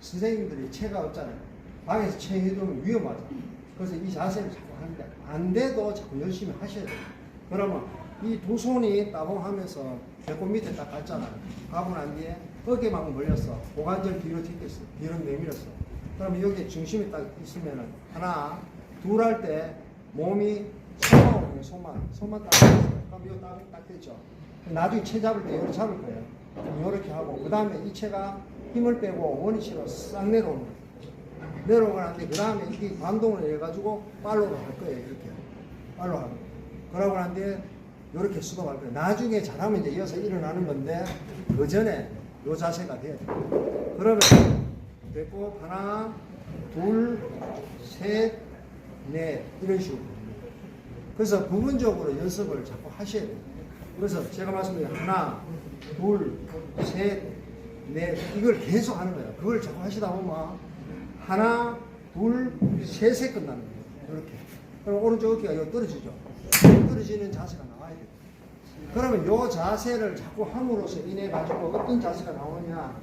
선생님들이 체가 없잖아요. 방에서 체 해두면 위험하죠. 그래서 이 자세를 자꾸 하는데 안 돼도 자꾸 열심히 하셔야 돼요. 그러면 이 두 손이 따봉하면서 배꼽 밑에 딱 갔잖아요. 가고 난 뒤에 어깨만 몰렸어. 고관절 뒤로 튀겼어. 뒤로 내밀었어. 그러면 여기 중심이 딱 있으면은 하나, 둘 할 때 몸이 손만 오면 손만, 손만 딱. 그럼 이거 딱, 딱 됐죠. 나중에 채 잡을 때 이렇게 잡을 거예요. 이렇게 하고 그 다음에 이 채가 힘을 빼고 원위치로 싹 내려오는 거예요. 내려오고 나는데 그 다음에 이게 반동을 해가지고 팔로로 할 거예요. 이렇게 팔로 하고 그러고 난 뒤에 이렇게 수동할 거예요. 나중에 잘하면 이제 이어서 일어나는 건데 그 전에 요 자세가 돼야 돼요. 그러면 됐고 하나 둘 셋 넷 이런 식으로 그래서 부분적으로 연습을 자꾸 하셔야 돼요. 그래서 제가 말씀드린 하나, 둘, 셋, 넷 이걸 계속 하는 거예요. 그걸 자꾸 하시다 보면 하나, 둘, 셋에 끝나는 거예요. 이렇게. 그럼 오른쪽 어깨가 여기 떨어지죠. 떨어지는 자세가 나와야 돼요. 그러면 요 자세를 자꾸 함으로써 인해 가지고 어떤 자세가 나오냐